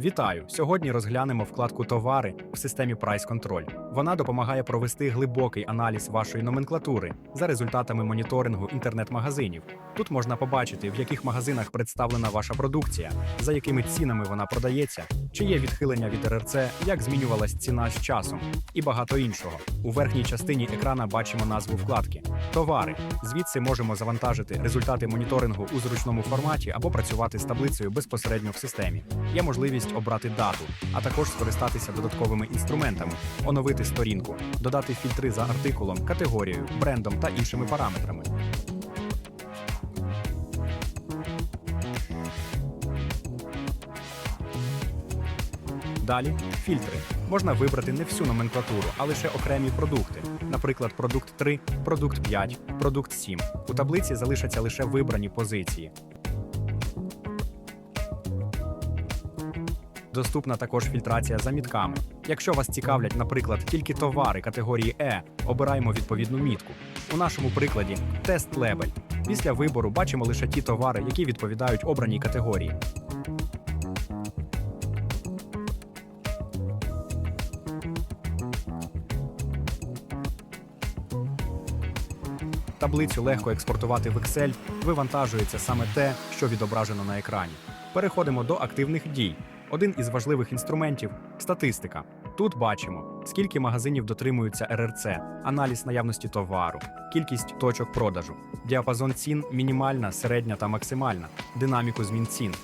Вітаю! Сьогодні розглянемо вкладку Товари в системі Price Control. Вона допомагає провести глибокий аналіз вашої номенклатури за результатами моніторингу інтернет-магазинів. Тут можна побачити, в яких магазинах представлена ваша продукція, за якими цінами вона продається, чи є відхилення від РРЦ, як змінювалась ціна з часом, і багато іншого. У верхній частині екрана бачимо назву вкладки Товари. Звідси можемо завантажити результати моніторингу у зручному форматі або працювати з таблицею безпосередньо в системі. Є можливість обрати дату, а також скористатися додатковими інструментами, оновити сторінку, додати фільтри за артикулом, категорією, брендом та іншими параметрами. Далі фільтри. Можна вибрати не всю номенклатуру, а лише окремі продукти. Наприклад, продукт 3, продукт 5, продукт 7. У таблиці залишаться лише вибрані позиції. Доступна також фільтрація за мітками. Якщо вас цікавлять, наприклад, тільки товари категорії Е, обираємо відповідну мітку. У нашому прикладі тест лебель. Після вибору бачимо лише ті товари, які відповідають обраній категорії. Таблицю легко експортувати в Excel, вивантажується саме те, що відображено на екрані. Переходимо до активних дій. Один із важливих інструментів статистика. Тут бачимо, скільки магазинів дотримуються РРЦ, аналіз наявності товару, кількість точок продажу, діапазон цін мінімальна, середня та максимальна, динаміку змін цін.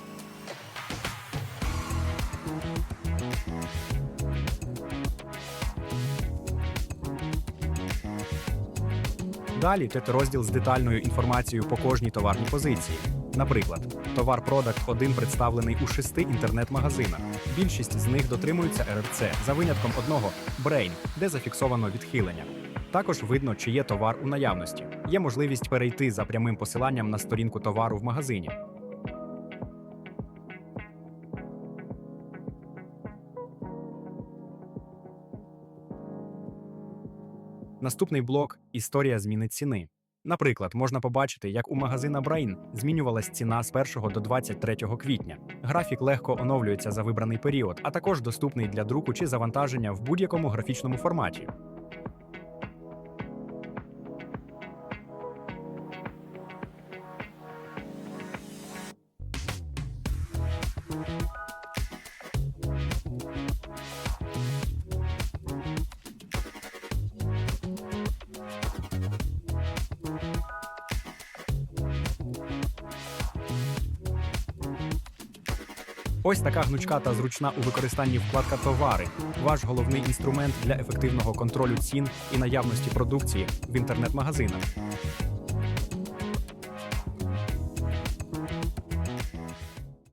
Далі розділ з детальною інформацією по кожній товарній позиції. Наприклад, товар Product 1 представлений у шести інтернет-магазинах. Більшість з них дотримуються РРЦ за винятком одного Brain, де зафіксовано відхилення. Також видно, чи є товар у наявності. Є можливість перейти за прямим посиланням на сторінку товару в магазині. Наступний блок історія зміни ціни. Наприклад, можна побачити, як у магазина Brain змінювалась ціна з 1 до 23 квітня. Графік легко оновлюється за вибраний період, а також доступний для друку чи завантаження в будь-якому графічному форматі. Ось така гнучка та зручна у використанні вкладка Товари ваш головний інструмент для ефективного контролю цін і наявності продукції в інтернет-магазинах.